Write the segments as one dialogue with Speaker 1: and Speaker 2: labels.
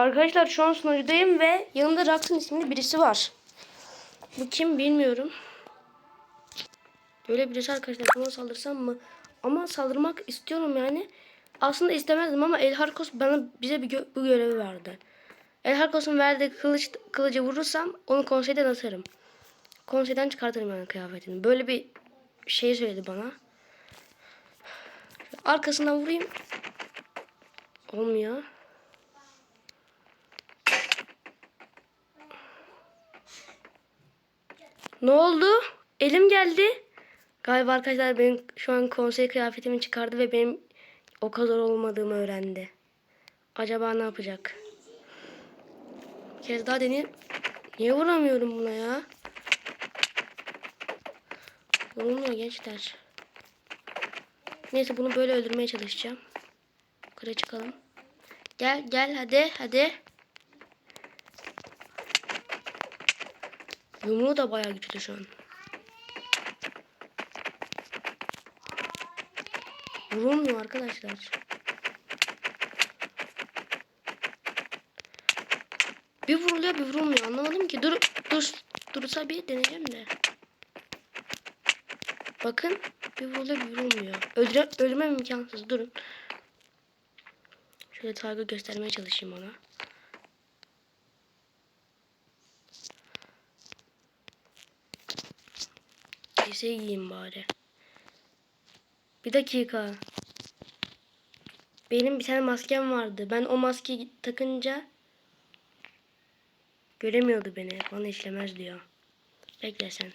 Speaker 1: Arkadaşlar şu an sunucudayım ve yanında Raksin isimli birisi var. Bu kim bilmiyorum. Böyle birisi arkadaşlar buna saldırsam mı? Ama saldırmak istiyorum yani. Aslında istemezdim ama El Harkos bana bize bir gö- bu görevi verdi. El Harkos'un verdiği kılıç, kılıcı vurursam onu konseyden atarım. Konseyden çıkartırım yani kıyafetini. Böyle bir şey söyledi bana. Arkasından vurayım. Olmuyor. Ne oldu? Elim geldi. Galiba arkadaşlar benim şu an konsey kıyafetimi çıkardı ve benim o kadar olmadığımı öğrendi. Acaba ne yapacak? Bir kez daha deneyeyim. Niye vuramıyorum buna ya? Vurulmuyor gençler. Neyse bunu böyle öldürmeye çalışacağım. Yukarı çıkalım. Gel gel hadi hadi. Yumruğu da bayağı güçlü şu an. Vurulmuyor arkadaşlar. Bir vuruluyor bir vurulmuyor. Anlamadım ki. Dur dur dursa bir deneyeceğim de. Bakın bir vuruluyor bir vurulmuyor. Öldüre, öldürmem imkansız. Durun. Şöyle targı göstermeye çalışayım ona. Giysi giyeyim bari. Bir dakika. Benim bir tane maskem vardı. Ben o maskeyi takınca göremiyordu beni. Bana işlemez diyor. Bekle sen.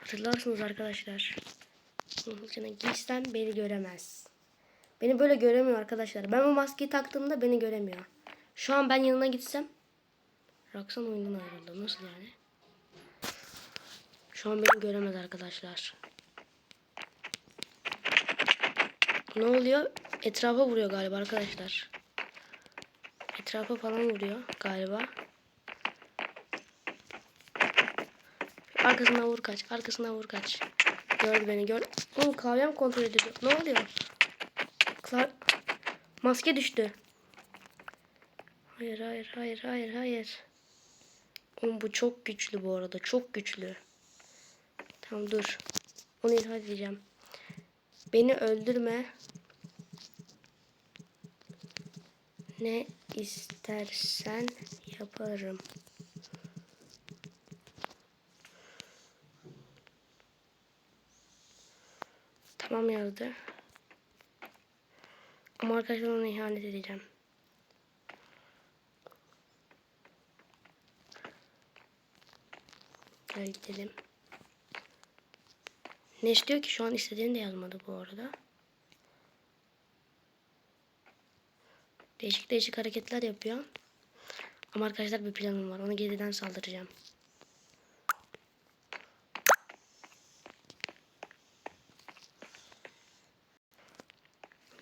Speaker 1: Hatırlarsınız arkadaşlar. Kılıcını giysem beni göremez. Beni böyle göremiyor arkadaşlar. Ben o maskeyi taktığımda beni göremiyor. Şu an ben yanına gitsem Raksan oyundan ayrıldı. Nasıl yani? Şu an beni göremez arkadaşlar. Ne oluyor? Etrafa vuruyor galiba arkadaşlar. Etrafa falan vuruyor galiba. Arkasından vur kaç. Arkasından vur kaç. Gördü beni gör. Oğlum klavyem kontrol ediyor. Ne oluyor? Klav... Maske düştü. Hayır hayır hayır hayır hayır. Oğlum bu çok güçlü bu arada. Çok güçlü. Tamam dur. Onu ilhak edeceğim. Beni öldürme. Ne istersen yaparım. Tamam yazdı. Ama arkadaşlar ona ihanet edeceğim. Gel gidelim. Ne istiyor ki şu an istediğini de yazmadı bu arada. Değişik değişik hareketler yapıyor. Ama arkadaşlar bir planım var. Ona geriden saldıracağım.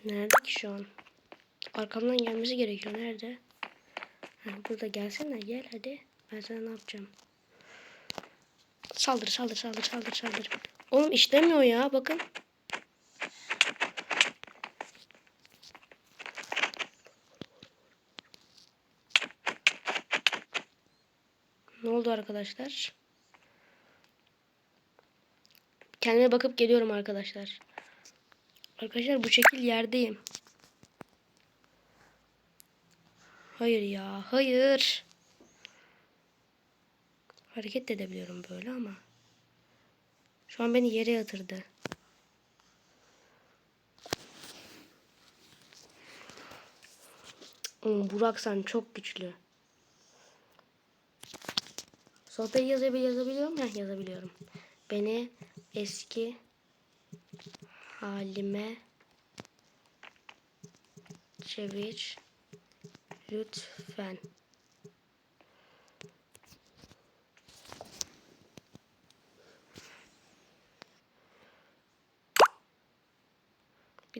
Speaker 1: Nerede ki şu an? Arkamdan gelmesi gerekiyor. Nerede? Ha, burada gelsene. Gel hadi. Ben sana ne yapacağım? Saldır saldır saldır saldır saldır. Oğlum işlemiyor ya bakın. Ne oldu arkadaşlar? Kendime bakıp geliyorum arkadaşlar. Arkadaşlar bu şekil yerdeyim. Hayır ya hayır. Hareket de edebiliyorum böyle ama. Şu an beni yere yatırdı. Oğlum Burak sen çok güçlü. Sohbet yazabiliyor, yazabiliyor muyum? Heh, yazabiliyorum. Beni eski halime çevir lütfen.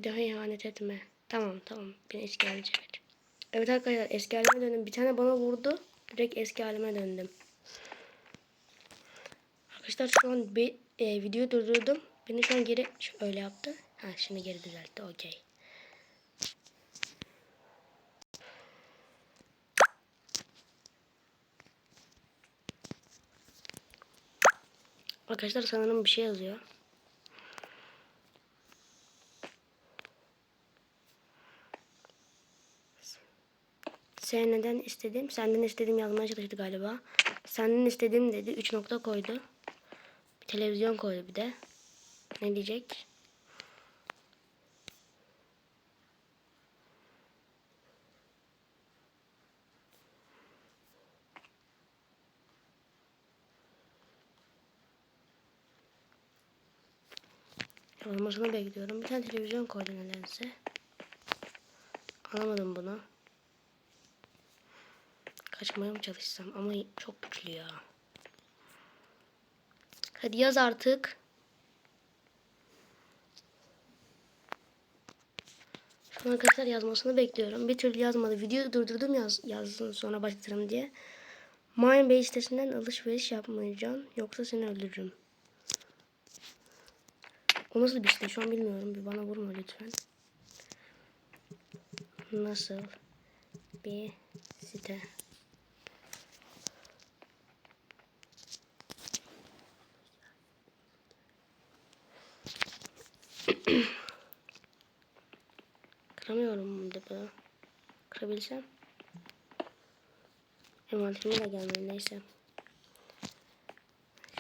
Speaker 1: Bir daha ihanet etme. Tamam tamam. Beni eski çevir. Evet arkadaşlar eski halime döndüm. Bir tane bana vurdu. Direkt eski halime döndüm. Arkadaşlar şu an bir e, video durdurdum. Beni şu an geri öyle yaptı. Ha şimdi geri düzeltti. Okey. Arkadaşlar sanırım bir şey yazıyor. Senden istedim. Senden istediğim yazmaya çalıştı galiba. Senden istediğim dedi. 3 nokta koydu. Bir televizyon koydu bir de. Ne diyecek? Olmasını bekliyorum. Bir tane televizyon koydu nedense. Alamadım bunu. Kaçmaya mı çalışsam ama çok güçlü ya. Hadi yaz artık. Şu an arkadaşlar yazmasını bekliyorum. Bir türlü yazmadı. Videoyu durdurdum yaz, yazsın sonra başlatırım diye. Minebase sitesinden alışveriş yapmayacağım. Yoksa seni öldürürüm. O nasıl bir site şu an bilmiyorum. Bir bana vurma lütfen. Nasıl bir site? Kıramıyorum bunu da. Kırabilsem. Envanterime de gelmedi neyse.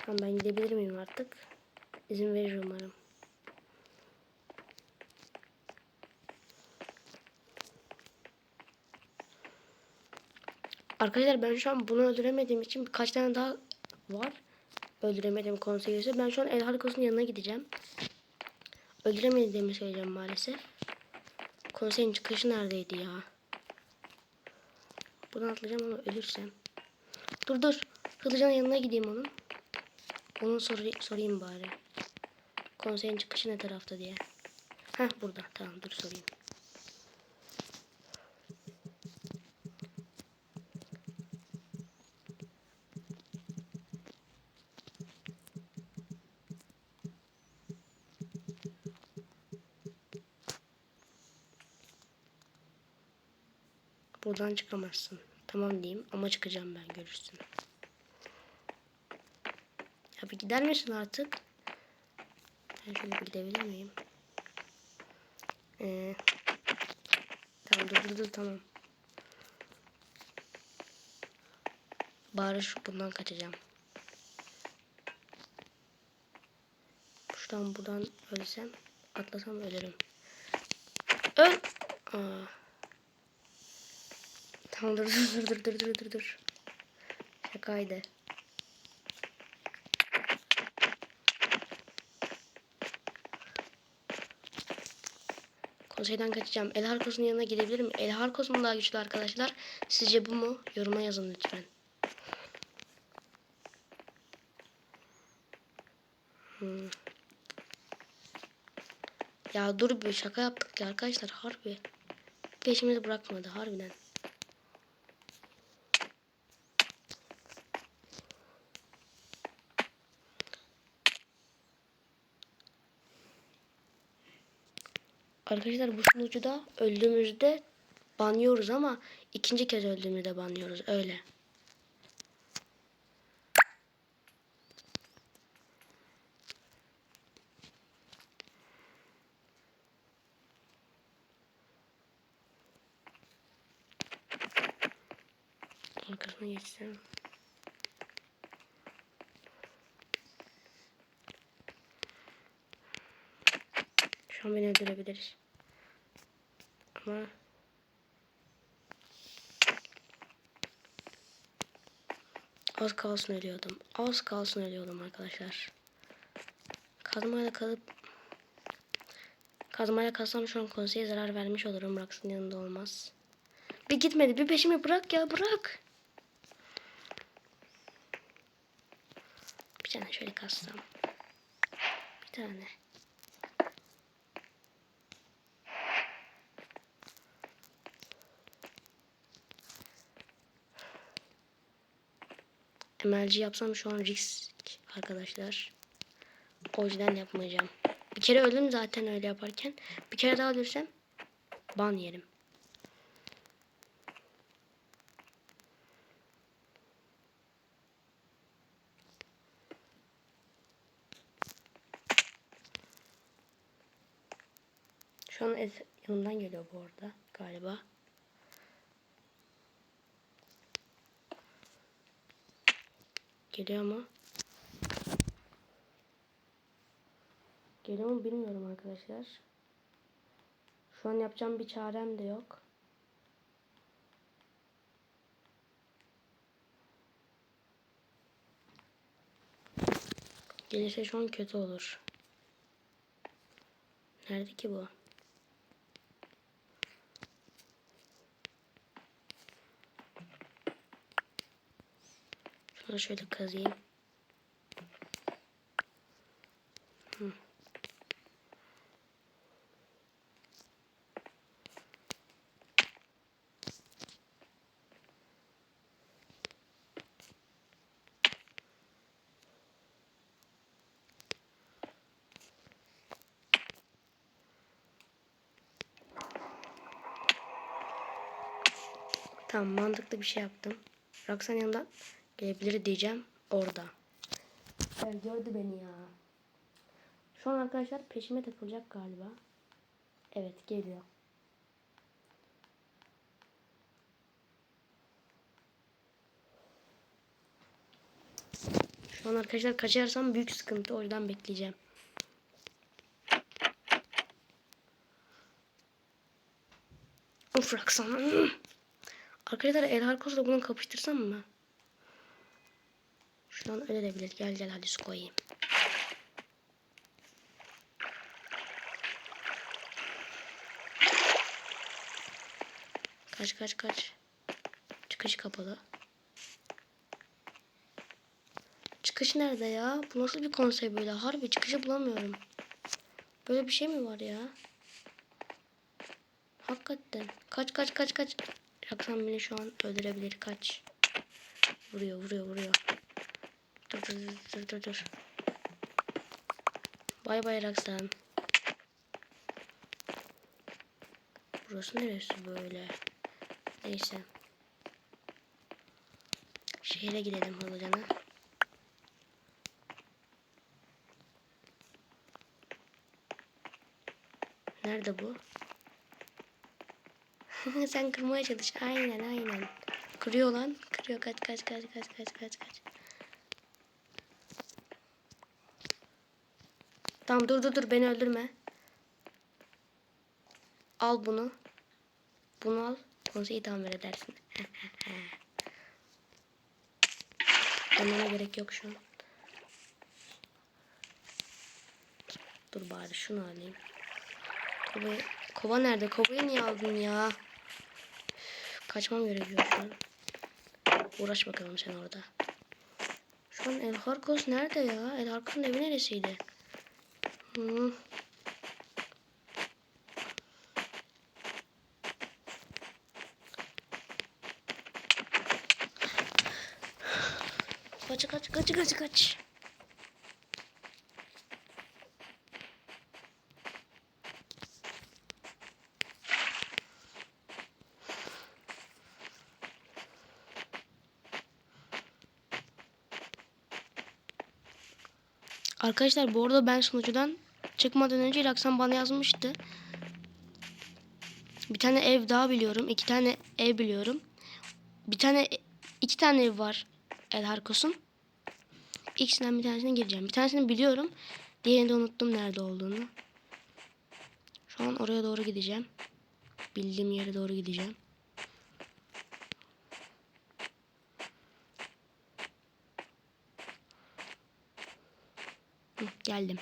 Speaker 1: Şu an ben gidebilir miyim artık? İzin verir umarım. Arkadaşlar ben şu an bunu öldüremediğim için birkaç tane daha var. Öldüremediğim konseyisi. Ben şu an El Harikos'un yanına gideceğim. Öldüremediğimi söyleyeceğim maalesef. Konseyin çıkışı neredeydi ya? Buradan atlayacağım ama ölürsem. Dur dur. Hızlıca yanına gideyim onun. Onun sor sorayım bari. Konseyin çıkışı ne tarafta diye. Heh burada. Tamam dur sorayım. Buradan çıkamazsın. Tamam diyeyim ama çıkacağım ben görürsün. Ya bir gider misin artık? Ben şöyle gidebilir miyim? Ee, tamam dur dur dur tamam. Bari şu bundan kaçacağım. Şuradan buradan ölsem atlasam ölürüm. Öl. Aa. Tamam dur dur dur dur dur dur dur. Şakaydı. Konseyden kaçacağım. El Harkos'un yanına gidebilir miyim? El Harkos mu daha güçlü arkadaşlar? Sizce bu mu? Yoruma yazın lütfen. Hmm. Ya dur bir şaka yaptık ya arkadaşlar harbi. Peşimizi bırakmadı harbiden. Arkadaşlar bu sunucuda öldüğümüzde banlıyoruz ama ikinci kez öldüğümüzde banlıyoruz öyle. Arkasına geçsem. Şu an beni öldürebilir. Ama az kalsın ölüyordum. Az kalsın ölüyordum arkadaşlar. Kazmayla kalıp Kazmayla kalsam şu an konseye zarar vermiş olurum. Raksın yanında olmaz. Bir gitmedi. Bir peşimi bırak ya bırak. Bir tane şöyle kassam. Bir tane. MLG yapsam şu an risk arkadaşlar. O yüzden yapmayacağım. Bir kere öldüm zaten öyle yaparken. Bir kere daha ölürsem ban yerim. Şu an yanımdan geliyor bu arada galiba. Geliyor mu? Geliyor mu bilmiyorum arkadaşlar. Şu an yapacağım bir çarem de yok. Gelirse şu an kötü olur. Nerede ki bu? Şunu şöyle kazıyım. Hı. Tamam mantıklı bir şey yaptım. Raksan yanından gelebilir diyeceğim orada. Evet gördü beni ya. Şu an arkadaşlar peşime takılacak galiba. Evet geliyor. Şu an arkadaşlar kaçarsam büyük sıkıntı. O yüzden bekleyeceğim. Of Raksan. Arkadaşlar El Harkos'la bunu kapıştırsam mı? Şu an öyle de bilir. Gel gel hadi su koyayım. Kaç kaç kaç. Çıkış kapalı. Çıkış nerede ya? Bu nasıl bir konsept böyle? Harbi çıkışı bulamıyorum. Böyle bir şey mi var ya? Hakikaten. Kaç kaç kaç kaç. Yaksan beni şu an öldürebilir. Kaç. Vuruyor vuruyor vuruyor. Dur dur dur dur. Bay bay Raksan. Burası neresi böyle? Neyse. Şehre gidelim hızlıcana. Nerede bu? Sen kırmaya çalış. Aynen aynen. Kırıyor lan. Kırıyor. Kaç kaç kaç kaç kaç kaç kaç. Tamam dur dur dur beni öldürme. Al bunu. Bunu al. Konseyi tamir edersin. Ölmeme gerek yok şu an. Dur bari şunu alayım. Kova, kova nerede? Kovayı niye aldın ya? Kaçmam gerekiyor şu an. Uğraş bakalım sen orada. Şu an El Harkos nerede ya? El Harkos'un evi neresiydi? 嗯，咯吱咯吱咯吱咯吱咯。Arkadaşlar bu arada ben sunucudan çıkmadan önce Laksan bana yazmıştı. Bir tane ev daha biliyorum. iki tane ev biliyorum. Bir tane iki tane ev var El Harkos'un. İkisinden bir tanesine gireceğim. Bir tanesini biliyorum. Diğerini de unuttum nerede olduğunu. Şu an oraya doğru gideceğim. Bildiğim yere doğru gideceğim. Geldim.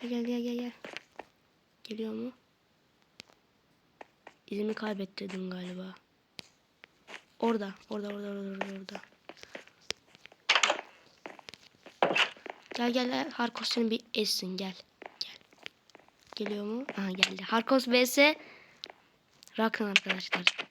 Speaker 1: Gel gel gel gel gel. Geliyor mu? İzimi kaybettirdim galiba. Orada, orada, orada, orada, orada. Gel gel gel. Harkos seni bir ezsin gel. Gel. Geliyor mu? Aha geldi. Harkos vs Rakan arkadaşlar.